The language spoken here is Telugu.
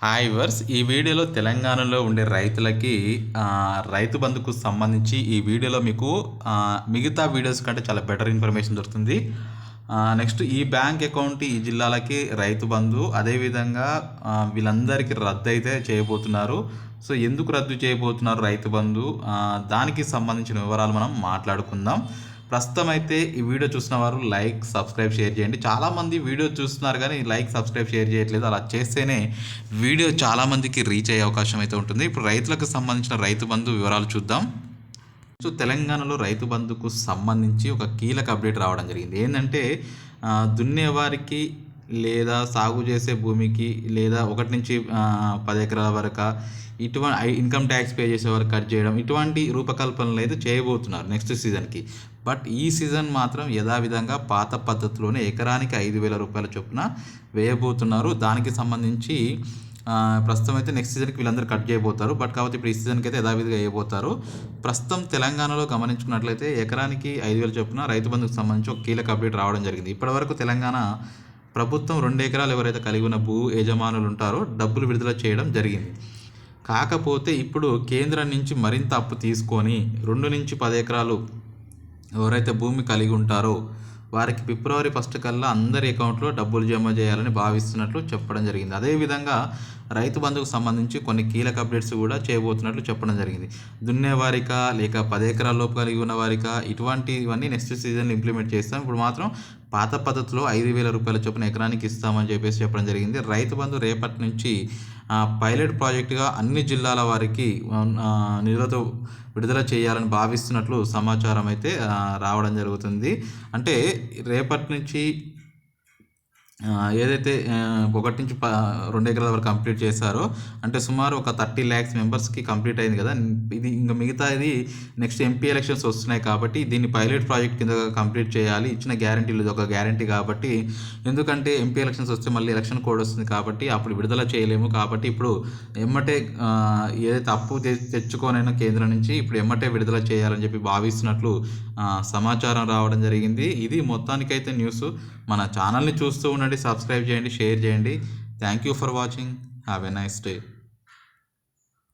హాయ్ వర్స్ ఈ వీడియోలో తెలంగాణలో ఉండే రైతులకి రైతు బంధుకు సంబంధించి ఈ వీడియోలో మీకు మిగతా వీడియోస్ కంటే చాలా బెటర్ ఇన్ఫర్మేషన్ దొరుకుతుంది. నెక్స్ట్ ఈ బ్యాంక్ అకౌంట్ ఈ జిల్లాలకి రైతు బంధు అదేవిధంగా వీళ్ళందరికీ రద్దు అయితే చేయబోతున్నారు. సో ఎందుకు రద్దు చేయబోతున్నారు రైతు బంధు? దానికి సంబంధించిన వివరాలు మనం మాట్లాడుకుందాం. ప్రస్తుతం అయితే ఈ వీడియో చూసిన వారు లైక్ సబ్స్క్రైబ్ షేర్ చేయండి. చాలామంది వీడియో చూస్తున్నారు కానీ లైక్ సబ్స్క్రైబ్ షేర్ చేయట్లేదు. అలా చేస్తేనే వీడియో చాలామందికి రీచ్ అయ్యే అవకాశం అయితే ఉంటుంది. ఇప్పుడు రైతులకు సంబంధించిన రైతు బంధు వివరాలు చూద్దాం. సో తెలంగాణలో రైతు బంధుకు సంబంధించి ఒక కీలక అప్డేట్ రావడం జరిగింది. ఏంటంటే దున్నేవారికి లేదా సాగు చేసే భూమికి లేదా ఒకటి నుంచి పది ఎకరాల వరకు ఇటువంటి ఇన్కమ్ ట్యాక్స్ పే చేసే వరకు కట్ చేయడం ఇటువంటి రూపకల్పనలు అయితే చేయబోతున్నారు నెక్స్ట్ సీజన్కి బట్ ఈ సీజన్ మాత్రం యథావిధంగా పాత పద్ధతిలోనే ఎకరానికి ఐదు వేల రూపాయల చొప్పున వేయబోతున్నారు. దానికి సంబంధించి ప్రస్తుతం అయితే నెక్స్ట్ సీజన్కి వీళ్ళందరూ కట్ చేయబోతారు. బట్ కాబట్టి ఇప్పుడు ఈ సీజన్కి అయితే యథావిధిగా వేయబోతారు. ప్రస్తుతం తెలంగాణలో గమనించుకున్నట్లయితే ఎకరానికి ఐదు వేల చొప్పున రైతు బంధుకు సంబంధించి ఒక కీలక అప్డేట్ రావడం జరిగింది. ఇప్పటివరకు తెలంగాణ ప్రభుత్వం రెండు ఎకరాలు ఎవరైతే కలిగి ఉన్న భూ యజమానులు ఉంటారో డబ్బులు విడుదల చేయడం జరిగింది. కాకపోతే ఇప్పుడు కేంద్రం నుంచి మరింత అప్పు తీసుకొని రెండు నుంచి పది ఎకరాలు ఎవరైతే భూమి కలిగి ఉంటారో వారికి ఫిబ్రవరి ఫస్ట్ కల్లా అందరి అకౌంట్లో డబ్బులు జమ చేయాలని భావిస్తున్నట్లు చెప్పడం జరిగింది. అదేవిధంగా రైతు బంధుకు సంబంధించి కొన్ని కీలక అప్డేట్స్ కూడా చేయబోతున్నట్లు చెప్పడం జరిగింది. దున్నేవారిక లేక పది ఎకరాల లోపు కలిగి ఉన్న వారిక ఇటువంటివన్నీ నెక్స్ట్ సీజన్లో ఇంప్లిమెంట్ చేస్తాం. ఇప్పుడు మాత్రం పాత పద్ధతిలో ఐదు వేల రూపాయల చొప్పున ఎకరానికి ఇస్తామని చెప్పేసి చెప్పడం జరిగింది. రైతు బంధు రేపటి నుంచి పైలట్ ప్రాజెక్టుగా అన్ని జిల్లాల వారికి నిధులతో విడుదల చేయాలని భావిస్తున్నట్లు సమాచారం అయితే రావడం జరుగుతుంది. అంటే రేపటి నుంచి ఏదైతే ఒకటి నుంచి ప రెండు ఎకరాల వరకు కంప్లీట్ చేశారో అంటే సుమారు ఒక థర్టీ ల్యాక్స్ మెంబర్స్కి కంప్లీట్ అయింది కదా. ఇది ఇంకా మిగతా ఇది నెక్స్ట్ ఎంపీ ఎలక్షన్స్ వస్తున్నాయి కాబట్టి దీన్ని పైలట్ ప్రాజెక్ట్ కింద కంప్లీట్ చేయాలి. ఇచ్చిన గ్యారంటీలు ఇది ఒక గ్యారంటీ కాబట్టి. ఎందుకంటే ఎంపీ ఎలక్షన్స్ వస్తే మళ్ళీ ఎలక్షన్ కోడ్ వస్తుంది కాబట్టి అప్పుడు విడుదల చేయలేము కాబట్టి ఇప్పుడు ఎమ్మటే ఏదైతే అప్పు తె- తెచ్చుకోనైనా కేంద్రం నుంచి ఇప్పుడు ఎమ్మటే విడుదల చేయాలని చెప్పి భావిస్తున్నట్లు సమాచారం రావడం జరిగింది. ఇది మొత్తానికైతే న్యూస్. మన ఛానల్ని చూస్తూ ఉండండి. సబ్స్క్రైబ్ చేయండి షేర్ చేయండి. Thank you for watching have a nice day